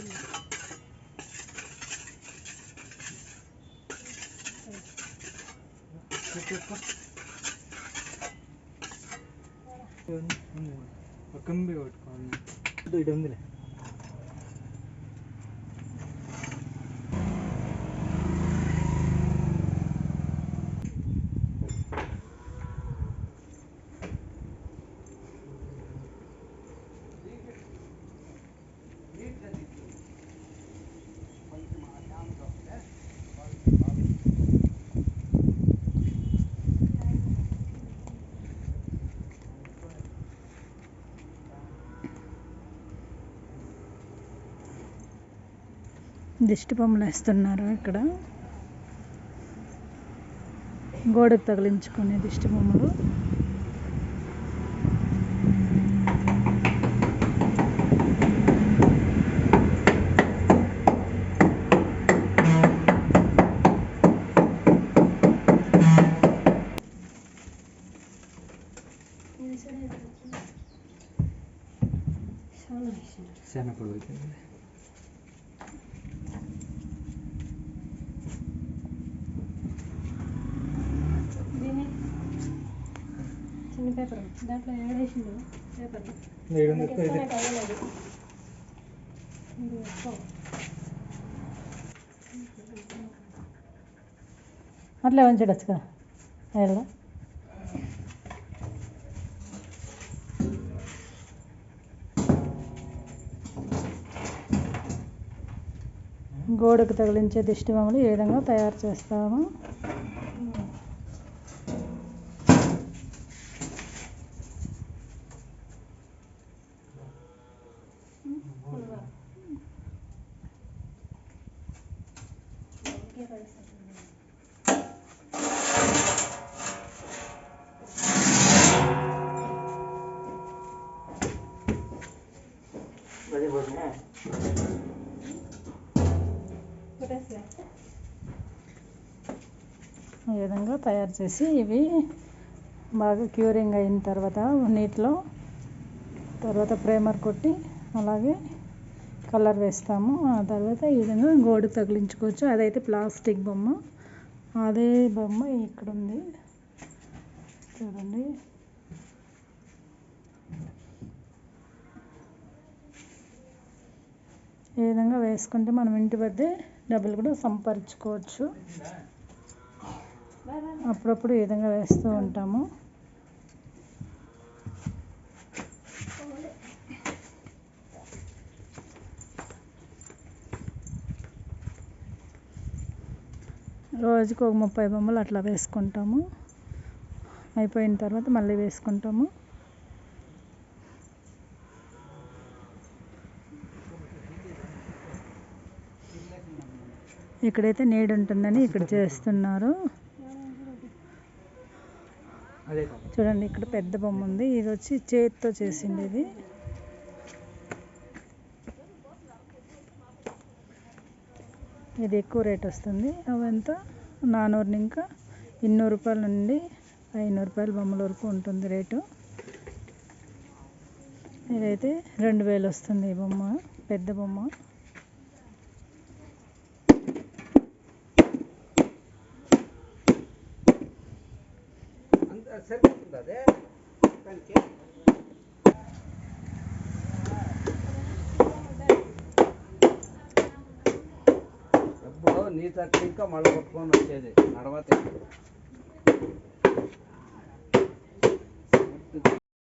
ele. ഒക്കെ ഇടുന്നില്ലേ దిష్టి బొమ్మలు వేస్తున్నారు ఇక్కడ. గోడకు తగిలించుకునే దిష్టి బొమ్మలు. శనగపొడి అవుతుంది పేపర్. దాంట్లో ఏడేసిండు పేపర్. ఏడు వందలు ఇది అట్లా ఉంచడచ్చు కదా ఎలా గోడకు తగిలించే దిష్టి బొమ్మలు ఏ విధంగా తయారు చేస్తాము? ఈ విధంగా తయారు చేసి ఇవి బాగా క్యూరింగ్ అయిన తర్వాత నీటిలో తర్వాత ప్రేమర్ కొట్టి అలాగే కలర్ వేస్తాము. ఆ తర్వాత ఈ విధంగా గోడు తగిలించుకోవచ్చు. అదైతే ప్లాస్టిక్ బొమ్మ. అదే బొమ్మ ఇక్కడ ఉంది చూడండి. ఈ విధంగా వేసుకుంటే మనం ఇంటి వద్దే డబ్బులు కూడా సంపాదించుకోవచ్చు. అప్పుడప్పుడు ఈ విధంగా వేస్తూ ఉంటాము. రోజుకు ఒక ముప్పై బొమ్మలు అట్లా వేసుకుంటాము. అయిపోయిన తర్వాత మళ్ళీ వేసుకుంటాము. ఇక్కడైతే నీడు ఉంటుందని ఇక్కడ చేస్తున్నారు. చూడండి ఇక్కడ పెద్ద బొమ్మ ఉంది. ఇది వచ్చి చేతితో చేసింది ఇది. ఇది ఎక్కువ రేట్ వస్తుంది. అవంతా నానూరు ఇంకా ఇన్నూరు రూపాయల నుండి ఐనూరు రూపాయల బొమ్మల వరకు ఉంటుంది రేటు. ఇదైతే రెండు వేలు వస్తుంది ఈ బొమ్మ పెద్ద బొమ్మ. సరిపోతుంది అదే? దానికి నీ తక్కువ ఇంకా మళ్ళీ కొట్టుకొని వచ్చేది. నడవతే